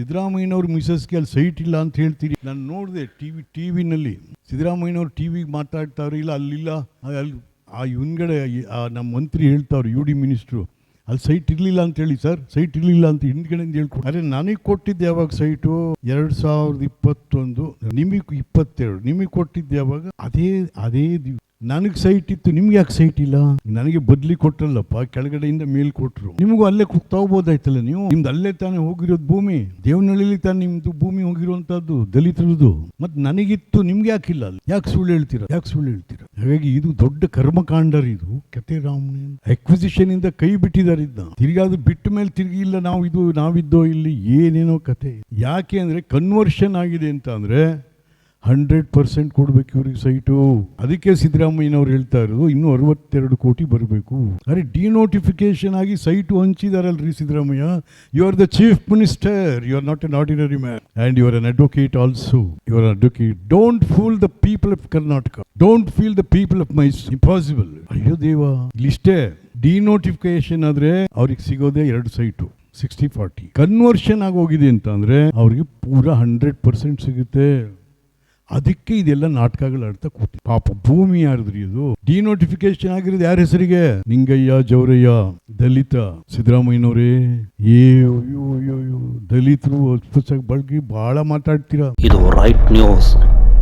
ಸಿದ್ದರಾಮಯ್ಯನವ್ರ ಮಿಸಸ್ಗೆ ಅಲ್ಲಿ ಸೈಟ್ ಇಲ್ಲ ಅಂತ ಹೇಳ್ತೀರಿ. ನಾನು ನೋಡಿದೆ ಟಿವಿ, ಟಿವಿನಲ್ಲಿ ಸಿದ್ದರಾಮಯ್ಯನವ್ರು ಟಿವಿಗೆ ಮಾತಾಡ್ತಾವ್ರೆ ಇಲ್ಲ, ಅಲ್ಲಿಲ್ಲ ಅಲ್ಲಿ ಆ ಹಿಂದ್ಗಡೆ ನಮ್ಮ ಮಂತ್ರಿ ಹೇಳ್ತಾವ್ರು ಯು ಡಿ ಮಿನಿಸ್ಟ್ರು, ಅಲ್ಲಿ ಸೈಟ್ ಇರಲಿಲ್ಲ ಅಂತ ಹೇಳಿ, ಸರ್, ಸೈಟ್ ಇರಲಿಲ್ಲ ಅಂತ ಹಿಂದ್ಗಡೆಯಿಂದ ಹೇಳ್ಕೊಡಿ. ಅರೆ ನನಗೆ ಕೊಟ್ಟಿದ್ದೆ ಯಾವಾಗ ಸೈಟು? ಎರಡು ಸಾವಿರದ ಇಪ್ಪತ್ತೊಂದು, ನಿಮಗೆ ಇಪ್ಪತ್ತೆರಡು, ನಿಮಗೆ ಕೊಟ್ಟಿದ್ದೆ ಯಾವಾಗ? ಅದೇ ಅದೇ ದಿವ್ ನನಗೆ ಸೈಟ್ ಇತ್ತು, ನಿಮ್ಗೆ ಯಾಕೆ ಸೈಟ್ ಇಲ್ಲ? ನನಗೆ ಬದ್ಲಿ ಕೊಟ್ರಲ್ಲಪ್ಪ, ಕೆಳಗಡೆಯಿಂದ ಮೇಲ್ ಕೊಟ್ರು. ನಿಮಗೂ ಅಲ್ಲೇ ಹೋಗ್ಬೋದಾಯ್ತಲ್ಲ ನೀವು? ನಿಮ್ದು ಅಲ್ಲೇ ತಾನೇ ಹೋಗಿರೋದು ಭೂಮಿ. ದೇವನಹಳ್ಳಿಲಿ ತಾನೇ ನಿಮ್ದು ಭೂಮಿ ಹೋಗಿರುವಂತದ್ದು ದಲಿತರದ್ದು ಮತ್ತೆ ನನಗಿತ್ತು, ನಿಮ್ಗೆ ಯಾಕಿಲ್ಲ ಅಲ್ಲಿ? ಯಾಕೆ ಸುಳ್ಳು ಹೇಳ್ತೀರಾ? ಯಾಕೆ ಸುಳ್ಳು ಹೇಳ್ತೀರಾ? ಹಾಗಾಗಿ ಇದು ದೊಡ್ಡ ಕರ್ಮಕಾಂಡರ್ ಇದು. ಕತೆ ರಾಮನೇ ಅಕ್ವಿಸಿಷನ್ ಇಂದ ಕೈ ಬಿಟ್ಟಿದ್ದಾರೆ ತಿರ್ಗಿ ಅದು ಬಿಟ್ಟ ಮೇಲೆ ತಿರ್ಗಿ ಇಲ್ಲ ನಾವು ಇದು, ನಾವಿದ್ದೋ ಇಲ್ಲಿ ಏನೇನೋ ಕತೆ ಯಾಕೆ ಅಂದ್ರೆ ಕನ್ವರ್ಷನ್ ಆಗಿದೆ ಅಂತ ಅಂದ್ರೆ ಹಂಡ್ರೆಡ್ ಪರ್ಸೆಂಟ್ ಕೊಡ್ಬೇಕು ಇವ್ರಿಗೆ ಸೈಟು. ಅದಕ್ಕೆ ಸಿದ್ದರಾಮಯ್ಯನವ್ರು ಹೇಳ್ತಾ ಇರೋದು, ಇನ್ನೂ ಅರವತ್ತೆರಡು ಕೋಟಿ ಬರಬೇಕು. ಅರೆ ಡಿನೋಟಿಫಿಕೇಶನ್ ಆಗಿ site ಹಂಚಿದಾರಲ್ರಿ Siddaramaiah? You are the chief minister you are not an ordinary man and you are an advocate also you are advocate don't fool the people of Karnataka don't feel the people of mice impossible ಅಯ್ಯೋ ದೇವ. ಇಲ್ಲಿಷ್ಟೇ denotification ಆದ್ರೆ ಅವ್ರಿಗೆ ಸಿಗೋದೇ ಎರಡು site. Sixty forty conversion ಆಗೋಗಿದೆ ಅಂತ ಅಂದ್ರೆ ಅವ್ರಿಗೆ ಪೂರಾ ಹಂಡ್ರೆಡ್ ಪರ್ಸೆಂಟ್ ಸಿಗುತ್ತೆ. ಅದಕ್ಕೆ ಇದೆಲ್ಲ ನಾಟಕಗಳು ಆಡ್ತಾ ಕೂತಿ ಪಾಪ ಭೂಮಿ ಯಾರದ್ರಿ ಇದು ಡಿನೋಟಿಫಿಕೇಶನ್ ಆಗಿರೋದು ಯಾರ ಹೆಸರಿಗೆ? ನಿಂಗಯ್ಯ ಜೌರಯ್ಯ ದಲಿತ. ಸಿದ್ದರಾಮಯ್ಯನವರೇ. ದಲಿತರು ಬಳಗಿ ಬಹಳ ಮಾತಾಡ್ತೀರಾ. ಇದು ರೈಟ್ ನ್ಯೂಸ್